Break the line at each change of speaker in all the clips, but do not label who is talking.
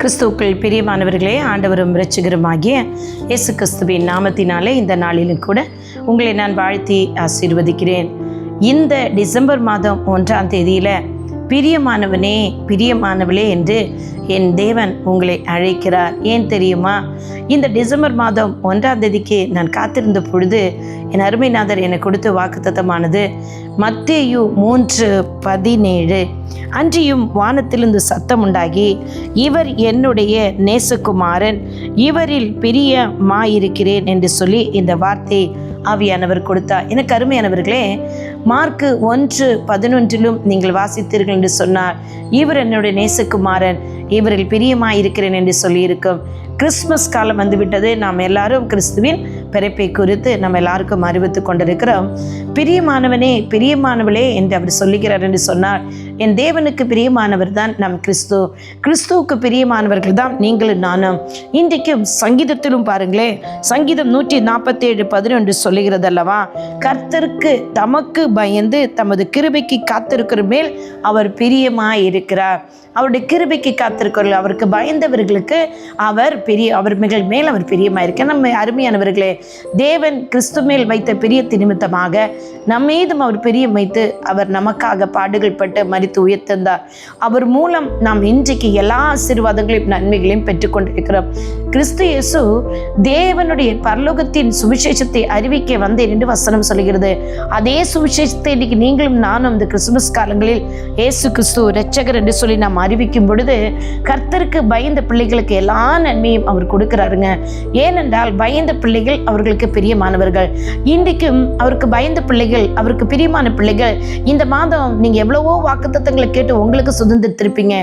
கிறிஸ்துவுக்குள் பிரியமானவர்களே ஆண்டவரும் இரட்சகருமாகிய இயேசு கிறிஸ்துவின் நாமத்தினாலே இந்த நாளிலும் கூட உங்களை நான் வாழ்த்தி ஆசீர்வதிக்கிறேன். இந்த டிசம்பர் மாதம் ஒன்றாம் தேதியில் பிரியமானவனே பிரியமானவளே என்று என் தேவன் உங்களை அழைக்கிறார். ஏன் தெரியுமா? இந்த டிசம்பர் மாதம் ஒன்றாம் தேதிக்கு நான் காத்திருந்த பொழுது என் அருமைநாதர் எனக்கு கொடுத்த வாக்குத்தத்தமானது மத்தேயு மூன்று பதினேழு. அன்றியும் வானத்திலிருந்து சத்தம் உண்டாகி இவர் என்னுடைய நேசகுமாரன் இவரில் பிரியமாயிருக்கிறேன் என்று சொல்லி இந்த வார்த்தை ஆவியானவர் கொடுத்தார் எனக்கு அருமையானவர்களே மார்க்கு ஒன்று பதினொன்றிலும் நீங்கள் வாசித்தீர்கள் என்று சொன்னார். இவர் என்னுடைய நேசகுமாரன் இவரில் பிரியமாயிருக்கிறேன் என்று சொல்லியிருக்கும். கிறிஸ்மஸ் காலம் வந்துவிட்டது. நாம் எல்லாரும் கிறிஸ்துவின் பிறப்பை குறித்து நம்ம எல்லாருக்கும் அறிவித்து கொண்டிருக்கிறோம். பிரியமானவனே பிரியமானவளே என்று அவர் சொல்லுகிறார் என்று சொன்னார். என் தேவனுக்கு பிரியமானவர் தான் நம் கிறிஸ்து. கிறிஸ்துவுக்கு பிரியமானவர்கள் தான் நீங்களும் நானும். இன்றைக்கும் சங்கீதத்திலும் பாருங்களேன். சங்கீதம் நூற்றி நாற்பத்தேழு பதினொன்று சொல்லுகிறது அல்லவா கர்த்தருக்கு தமக்கு பயந்து தமது கிருபைக்கு காத்திருக்கிற மேல் அவர் பிரியமாய் இருக்கிறார் அவருடைய கிருபைக்கு காத்திருக்கிறார்கள் அவருக்கு பயந்தவர்களுக்கு அவர் பெரிய அவர் மிக மேல் அவர் பிரியமாக இருக்க நம்ம அருமையானவர்களே தேவன் கிறிஸ்து மேல் வைத்த பிரியத்து நிமித்தமாக நம்மீதும் அவர் பிரியம் வைத்து அவர் நமக்காக பாடுகள் பட்டு மறித்து உயர்த்திருந்தார். அவர் மூலம் நாம் இன்றைக்கு எல்லா ஆசீர்வாதங்களையும் நன்மைகளையும் பெற்றுக்கொண்டிருக்கிறோம் கிறிஸ்து இயேசு தேவனுடைய பரலோகத்தின் சுவிசேஷத்தை அறிவிக்க வந்தேன் என்று வசனம் சொல்கிறது. அதே சுவிசேஷத்தை இன்னைக்கு நீங்களும் நானும் இந்த கிறிஸ்துமஸ் காலங்களில் இயேசு கிறிஸ்து ரட்சகர் என்று சொல்லி நாம் அறிவிக்கும் பொழுது கர்த்தருக்கு பயந்த பிள்ளைகளுக்கு எல்லா நன்மையும் அவர் கொடுக்கிறாருங்க. ஏனென்றால் பயந்த பிள்ளைகள் அவர்களுக்கு பிரியமானவர்கள். இன்றைக்கும் அவருக்கு பயந்த பிள்ளைகள் அவருக்கு பிரியமான பிள்ளைகள் இந்த மாதம் நீங்கள் எவ்வளவோ வாக்கு சத்தங்களை கேட்டு உங்களுக்கு சுதந்திரத்திருப்பீங்க.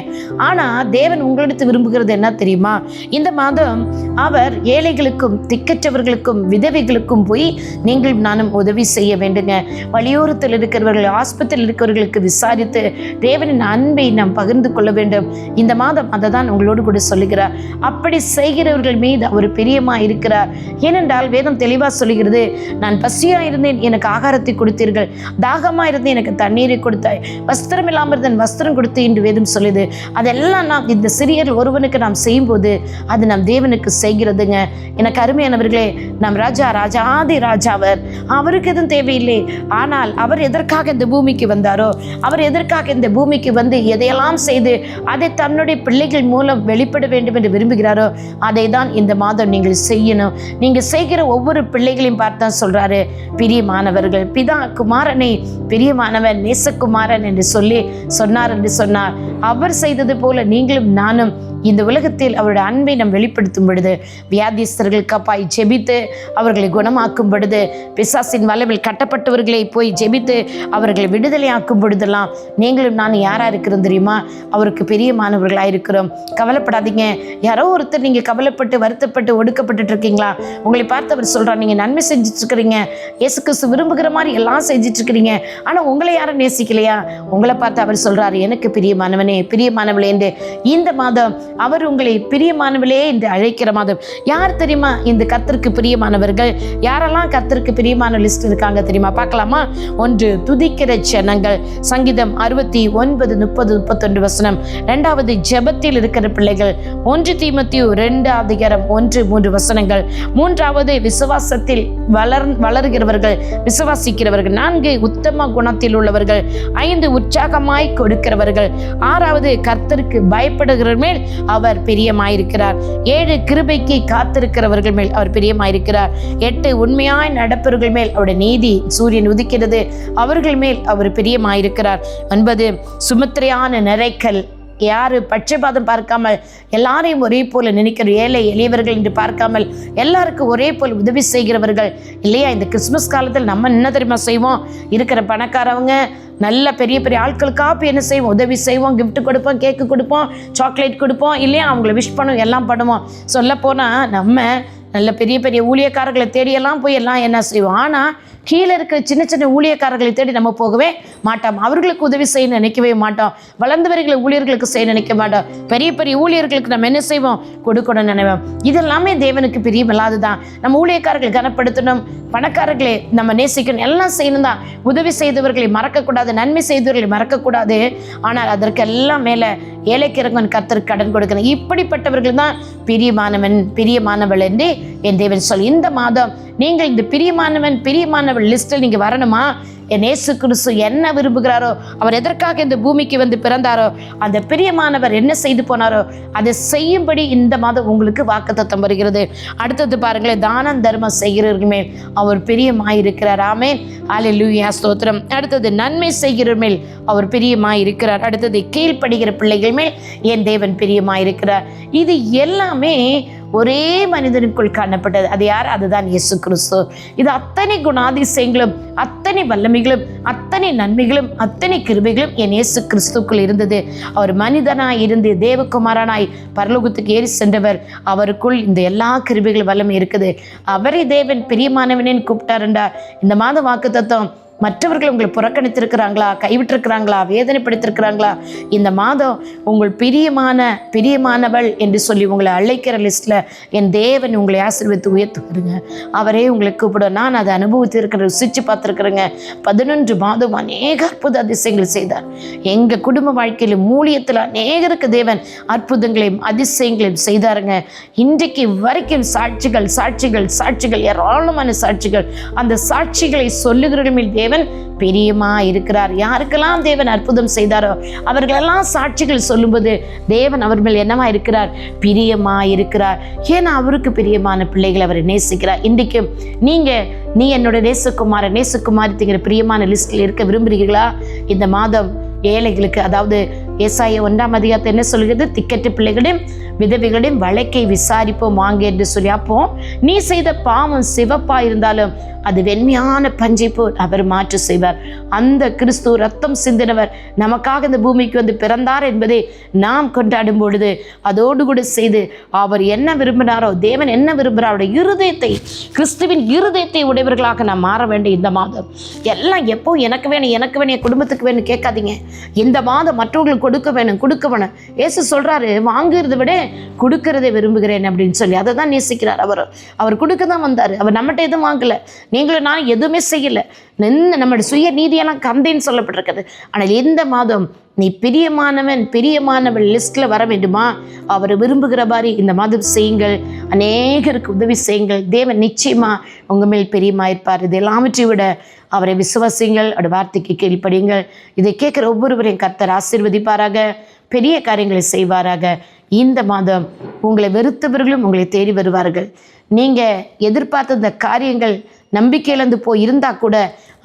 ஆனா தேவன் உங்களிடத்து விரும்புகிறது என்ன தெரியுமா? இந்த மாதம் அவர் ஏழைகளுக்கும் திக்கற்றவர்களுக்கும் விதவைகளுக்கும் போய் நீங்கள் நானும் உதவி செய்ய வேண்டுங்க. வலியோரத்தில் இருக்கிறவர்கள் ஆஸ்பத்திரியில் இருக்கிறவர்களுக்கு விசாரித்து தேவனின் அன்பை நாம் பகிர்ந்து கொள்ள வேண்டும். இந்த மாதம் அதை தான் உங்களோடு கூட சொல்லுகிறார். அப்படி செய்கிறவர்கள் மீது அவர் பிரியமாக இருக்கிறார். ஏனென்றால் வேதம் தெளிவாக சொல்லுகிறது நான் பசியாக இருந்தேன் எனக்கு ஆகாரத்தை கொடுத்தீர்கள். தாகமாக இருந்தேன் எனக்கு தண்ணீரை கொடுத்தாய். வஸ்திரம் இல்லாமல் வஸ்திரம் கொடுத்து இன்று வேதம் சொல்லுது. அதெல்லாம் நாம் இந்த சிறியர் ஒருவனுக்கு நாம் செய்யும்போது அது நம் தேவனுக்கு செய்கிறதுங்க. எனக்கு அருமையானவர்களே நம் ராஜா ராஜாதி ராஜாவர் அவருக்கு எதுவும் தேவையில்லை. ஆனால் அவர் எதற்காக இந்த பூமிக்கு வந்தாரோ அவர் எதற்காக இந்த பூமிக்கு வந்து எதையெல்லாம் செய்து அதை தன்னுடைய பிள்ளைகள் மூலம் வெளிப்பட வேண்டும் என்று விரும்புகிறாரோ அதை தான் இந்த மாதம் நீங்கள் செய்யணும். நீங்கள் செய்கிற ஒவ்வொரு பிள்ளைகளையும் பார்த்து தான் சொல்கிறாரு பிரியமானவர்கள் பிதா குமாரனை பிரியமானவன் நேசகுமாரன் என்று சொல்லி சொன்னார் என்று சொன்னார். அவர் செய்தது போல நீங்களும் நானும் இந்த உலகத்தில் அவருடைய அன்பை நாம் வெளிப்படுத்தும் பொழுது வியாதிஸ்தர்களுக்கு அப்பாய் ஜெபித்து அவர்களை குணமாக்கும் பொழுது பிசாசின் வளவில் கட்டப்பட்டவர்களை போய் ஜெபித்து அவர்களை விடுதலையாக்கும் பொழுதெல்லாம் நீங்களும் நான் யாராக இருக்கிறோம் தெரியுமா? அவருக்கு பெரியமானவர்களாக இருக்கிறோம். கவலைப்படாதீங்க. யாரோ ஒருத்தர் நீங்கள் கவலைப்பட்டு வருத்தப்பட்டு ஒடுக்கப்பட்டு இருக்கீங்களா உங்களை பார்த்து அவர் சொல்கிறார் நீங்கள் நன்மை செஞ்சிட்ருக்கிறீங்க இயேசு கிறிஸ்து விரும்புகிற மாதிரி எல்லாம் செஞ்சிட்ருக்கிறீங்க ஆனால் உங்களை யாரும் நேசிக்கலையா? உங்களை பார்த்து அவர் சொல்கிறார் எனக்கு பிரியமானவன் பிரியமானவளே என்று இந்த மாதம் அவர் உங்களை பிரியமானவளே என்று அழைக்கிற மாதம். யார் தெரியுமா இந்த கத்திற்கு பிரியமானவர்கள்? யாரெல்லாம் கத்திற்கு பிரியமான லிஸ்ட் இருக்காங்க தெரியுமா? பார்க்கலாமா? ஒன்று துதிக்கிற ஜனங்கள். சங்கீதம் அறுபத்தி ஒன்பது முப்பது முப்பத்தொன்று வசனம். ரெண்டாவது ஜெபத்தில் இருக்கிற பிள்ளைகள். ஒன்று தீமத்தியு ரெண்டு அதிகாரம் ஒன்று மூன்று வசனங்கள். மூன்றாவது விசுவாசத்தில் வளர் வளர்கிறவர்கள் விசுவாசிக்கிறவர்கள். நான்கு உத்தம குணத்தில் உள்ளவர்கள். ஐந்து உற்சாகமாய் கொடுக்கிறவர்கள். ஆறாவது கர்த்தருக்கு பயப்படுகிற மேல் அவர் பிரியமாயிருக்கிறார். ஏழு கிருபைக்கு காத்திருக்கிறவர்கள் மேல் அவர் பிரியமாயிருக்கிறார். எட்டு உண்மையாய் நடப்பவர்கள் மேல் அவருடைய நீதி சூரியன் உதிக்கிறது. அவர்கள் மேல் அவர் பிரியமாயிருக்கிறார். ஒன்பது சுமத்திரையான நிறைக்கல். யாரு பட்சபாதம் பார்க்காமல் எல்லாரையும் ஒரே போல நினைக்கிற ஏழை எளியவர்கள் என்று பார்க்காமல் எல்லாருக்கும் ஒரே போல் உதவி செய்கிறவர்கள் இல்லையா? இந்த கிறிஸ்மஸ் காலத்தில் நம்ம என்ன தெரியுமா செய்வோம்? இருக்கிற பணக்காரவங்க நல்ல பெரிய பெரிய ஆட்களுக்காக என்ன செய்வோம்? உதவி செய்வோம் கிஃப்ட் கொடுப்போம் கேக்கு கொடுப்போம் சாக்லேட் கொடுப்போம் இல்லையா? அவங்கள விஷ் பண்ணுவோம் எல்லாம் பண்ணுவோம். சொல்ல நம்ம நல்ல பெரிய பெரிய ஊழியக்காரர்களை தேடியெல்லாம் போய் எல்லாம் என்ன செய்வோம். ஆனால் கீழே இருக்கிற சின்ன சின்ன ஊழியக்காரர்களை தேடி நம்ம போகவே மாட்டோம். அவர்களுக்கு உதவி செய்ய நினைக்கவே மாட்டோம். வளர்ந்தவர்களை ஊழியர்களுக்கு செய்ய நினைக்க மாட்டோம். பெரிய பெரிய ஊழியர்களுக்கு நம்ம என்ன செய்வோம்? கொடுக்கணும்னு நினைவோம் இதெல்லாமே தேவனுக்கு பிரியமில்லாது தான் நம்ம ஊழியக்காரர்கள் கனப்படுத்தணும். பணக்காரர்களை நம்ம நேசிக்கணும். எல்லாம் செய்யணும் தான் உதவி செய்தவர்களை மறக்கக்கூடாது. நன்மை செய்தவர்களை மறக்கக்கூடாது. ஆனால் அதற்கெல்லாம் மேலே ஏழைக்கு இறங்கவன் கர்த்தருக்கு கடன் கொடுக்கணும். இப்படிப்பட்டவர்கள் தான் பிரியமானவன் பிரியமானவள் என்று என் தேவன் சொல். இந்த மாதம் நீங்கள் இந்த பிரியமானவன் பிரியமானவன் லிஸ்ட்டில் நீங்கள் வரணுமா? என் ஏசு கிறிஸ்து என்ன விரும்புகிறாரோ அவர் எதற்காக இந்த பூமிக்கு வந்து பிறந்தாரோ அந்த பிரியமானவர் என்ன செய்து போனாரோ அதை செய்யும்படி இந்த மாதம் உங்களுக்கு வாக்குத்தத்தம் வருகிறது. அடுத்தது பாருங்களேன் தானம் தர்மம் செய்கிறவர்கள் அவர் பிரியமாயிருக்கிறார். ஆமேன். லூயா ஸ்தோத்திரம். அடுத்தது நன்மை செய்கிறவர் மேல் அவர் பிரியமாயிருக்கிறார். அடுத்தது கீழ்ப்படுகிற பிள்ளைகள் மேல் என் தேவன் பிரியமாயிருக்கிறார். இது எல்லாமே ஒரே மனிதனுக்குள் காணப்பட்டது. அது யார்? அதுதான் இயேசு கிறிஸ்து. இது அத்தனை குணாதிசயங்களும் அத்தனை வல்லமை நன்மைகளும் அத்தனை நன்மைகளும் அத்தனை கிருபைகளும் என் இயேசு கிறிஸ்துக்குள் இருந்தது. அவர் மனிதனாய் இருந்து தேவகுமாரனாய் பரலோகத்துக்கு ஏறி சென்றவர். அவருக்குள் இந்த எல்லா கிருபைகள் வல்லமை இருக்குது. அவரை தேவன் பிரியமானவனேன்னு கூப்பிட்டாருண்டா. இந்த மாத வாக்கு தத்துவம் மற்றவர்கள் உங்களை புறக்கணித்திருக்கிறாங்களா கைவிட்டிருக்கிறாங்களா வேதனைப்படுத்திருக்கிறாங்களா? இந்த மாதம் உங்கள் பிரியமான பிரியமானவள் என்று சொல்லி உங்களை அழைக்கிற லிஸ்ட்டில் என் தேவன் உங்களை ஆசீர்வித்து உயர்த்துவாருங்க. அவரே உங்களை கூப்பிட நான் அதை அனுபவித்து இருக்கிற ருசித்து பார்த்துருக்குறேங்க. பதினொன்று மாதம் அநேக அற்புத அதிசயங்கள் செய்தார். எங்கள் குடும்ப வாழ்க்கையில் மூலியத்தில் அநேகருக்கு தேவன் அற்புதங்களையும் அதிசயங்களையும் செய்தாருங்க. இன்றைக்கு வரைக்கும் சாட்சிகள் சாட்சிகள் சாட்சிகள் ஏராளமான சாட்சிகள். அந்த சாட்சிகளை சொல்லுகிறவர்கள் மேல் தேவன் பிரியமா இருக்கிறார். யாருக்கெல்லாம் தேவன் அற்புதம் செய்தாரோ அவர்களெல்லாம் சாட்சிகள் சொல்லும்போது தேவன் அவர் மேல் என்னவா இருக்கிறார்? பிரியமா இருக்கிறார். ஏன்னா அவருக்கு பிரியமான பிள்ளைகளை அவர் நேசிக்கிறார். இன்றைக்கும் நீங்க நீ என்னோட நேசகுமார நேசகுமாரத்திங்கிற பிரியமான லிஸ்டில் இருக்க விரும்புகிறீர்களா? இந்த மாதம் ஏழைகளுக்கு அதாவது ஏசாய ஒன்றாம் அதிகாரத்தை என்ன சொல்கிறது? திக்கட்டு பிள்ளைகளையும் விதவைகளையும் வழக்கை விசாரிப்போம் வாங்க என்று சொல்லி. அப்போ நீ செய்த பாவம் சிவப்பா இருந்தாலும் அது வெண்மையான பஞ்சை போல் அவர் மாற்று செய்வார். அந்த கிறிஸ்து ரத்தம் சிந்தினவர் நமக்காக இந்த பூமிக்கு வந்து பிறந்தார் என்பதை நாம் கொண்டாடும் பொழுது அதோடு கூட செய்து அவர் என்ன விரும்பினாரோ தேவன் என்ன விரும்புகிறார் அவருடைய இருதயத்தை கிறிஸ்துவின் இருதயத்தை உடையவர்களாக நாம் மாற வேண்டும் இந்த மாதம். எல்லாம் எப்போ எனக்கு வேணும் எனக்கு வேணும் என் குடும்பத்துக்கு வேணும் கேட்காதீங்க. இந்த மாதம் மற்றவர்களுக்கு கொடுக்க வேணும் கொடுக்க வேணும். ஏசு சொல்கிறாரு வாங்குறத விட கொடுக்கறதை விரும்புகிறேன் அப்படின்னு சொல்லி. அதை தான் நேசிக்கிறார் அவர். அவர் கொடுக்க தான் வந்தார். அவர் நம்மகிட்ட எதுவும் வாங்கலை. நீங்களும் நான் எதுவுமே செய்யலை. நின்று நம்மளுடைய சுய நீதியெல்லாம் கந்தைன்னு சொல்லப்பட்டிருக்குது. ஆனால் இந்த மாதம் நீ பிரியமானவன் பிரியமானவன் லிஸ்ட்டில் வர வேண்டுமா? அவர் விரும்புகிற மாதிரி இந்த மாதம் செய்யுங்கள். அநேகருக்கு உதவி செய்யுங்கள். தேவன் நிச்சயமாக உங்கள் மேல் பிரியமா இருப்பார். இது எல்லாவற்றையும் விட அவரை விசுவாசிங்கள் அவருடைய வார்த்தைக்கு கீழ்ப்படியுங்கள். இதை கேட்குற ஒவ்வொருவரையும் கர்த்தர் ஆசீர்வதிப்பாராக பெரிய காரியங்களை செய்வாராக. இந்த மாதம் உங்களை வெறுத்தவர்களும் உங்களை தேடி வருவார்கள். நீங்கள் எதிர்பார்த்த இந்த காரியங்கள் நம்பிக்கை இழந்து போய் இருந்தால் கூட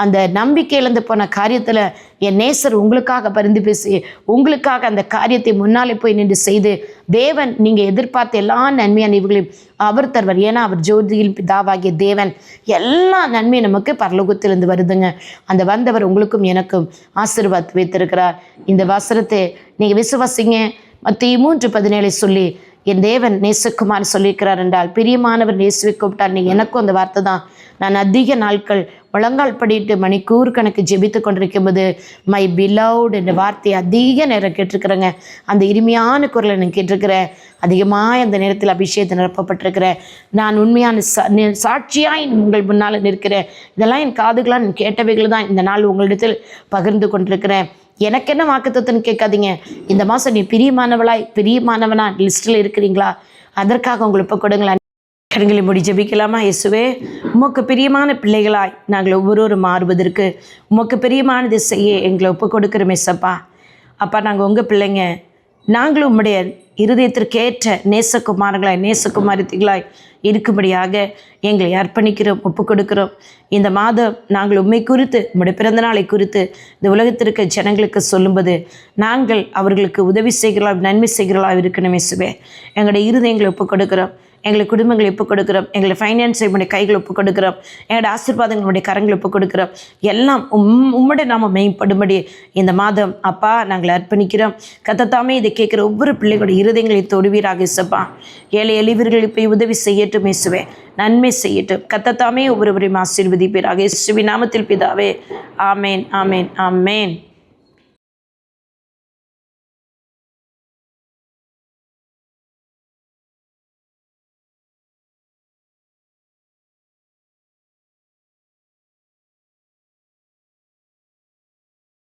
அந்த நம்பிக்கை இழந்து போன காரியத்தில் என் நேசர் உங்களுக்காக பரிந்து பேசி உங்களுக்காக அந்த காரியத்தை முன்னாலே போய் நின்று செய்து தேவன் நீங்கள் எதிர்பார்த்த எல்லா நன்மையான இவர்களையும் அவர் தருவார். ஏன்னா அவர் ஜோதியில் பிதாவாகிய தேவன் எல்லா நன்மையும் நமக்கு பரலோகத்திலிருந்து வருதுங்க. அந்த வந்தவர் உங்களுக்கும் எனக்கும் ஆசீர்வாத் வைத்திருக்கிறார். இந்த வசனத்தை நீங்கள் விசுவாசிங்க. மத்திய மூன்று பதினேழை சொல்லி என் தேவன் நேசகுமார் சொல்லியிருக்கிறார் என்றால் பிரியமானவர் நேசுவை கூப்பிட்டார். நீ எனக்கும் அந்த வார்த்தை தான் நான் அதிக நாட்கள் முழங்கால் படிட்டு மணிக்கூர் கணக்கு ஜெபித்து கொண்டிருக்கும்போது மை பிலவுட் என்ற வார்த்தையை அதிக நேரம் கேட்டிருக்கிறேங்க. அந்த இனிமையான குரலை நான் கேட்டிருக்கிறேன். அதிகமாக அந்த நேரத்தில் அபிஷேகத்தை நிரப்பப்பட்டிருக்கிறேன். நான் உண்மையான சாட்சியாக உங்கள் முன்னால் நிற்கிறேன். இதெல்லாம் என் காதுகளாக நான் கேட்டவைகள் தான் இந்த நாள் உங்களிடத்தில் பகிர்ந்து கொண்டிருக்கிறேன். எனக்கு என்ன வாக்குத்தத்துன்னு கேட்காதீங்க. இந்த மாதம் நீ பிரியமானவளாய் பிரியமானவனா லிஸ்ட்டில் இருக்கிறீங்களா? அதற்காக உங்களை இப்போ கொடுங்களேன் கண்களை முடி ஜபிக்கலாமா இயேசுவே? உமக்கு பிரியமான பிள்ளைகளாய் நாங்கள் ஒவ்வொருவரும் மாறுவதற்கு உமக்கு பிரியமானது செய்ய எங்களை ஒப்பு கொடுக்குறோமே சப்பா அப்பா நாங்கள் உங்கள் பிள்ளைங்க. நாங்களும் உம்முடைய இருதயத்திற்கேற்ற நேசகுமாரங்களாய் நேசகுமாரத்திகளாய் இருக்கும்படியாக எங்களை அர்ப்பணிக்கிறோம் ஒப்பு கொடுக்கிறோம். இந்த மாதம் நாங்கள் உண்மை குறித்து உம்முடைய பிறந்த நாளை குறித்து இந்த உலகத்திற்கு ஜனங்களுக்கு சொல்லும்போது நாங்கள் அவர்களுக்கு உதவி செய்கிறோம் நன்மை செய்கிறோம் இருக்கணுமே சுவே எங்களுடைய இருதயங்களை ஒப்பு கொடுக்கிறோம். எங்களை குடும்பங்களை ஒப்புக் கொடுக்குறோம். எங்களை ஃபைனான்ஸை உடைய கைகள் ஒப்புக் கொடுக்குறோம். எங்களோட ஆசீர்வாதங்களுடைய கரங்களை ஒப்புக் கொடுக்குறோம். எல்லாம் உம் உம்முடைய நாம மேம்படும்படி இந்த மாதம் அப்பா நாங்கள் அர்ப்பணிக்கிறோம். கத்தத்தாமே இதை கேட்குற ஒவ்வொரு பிள்ளைகளுடைய இருதயங்களை தொடுவீராக இசப்பா ஏழை எளிவர்களுக்கு போய் உதவி செய்யட்டும் இயேசுவே. நன்மை செய்யட்டும். கத்தத்தாமே ஒவ்வொருவரையும் ஆசீர்வதிப்பீராக இசுவி நாமத்தில் பிதாவே. ஆமேன் ஆமேன் ஆமேன்.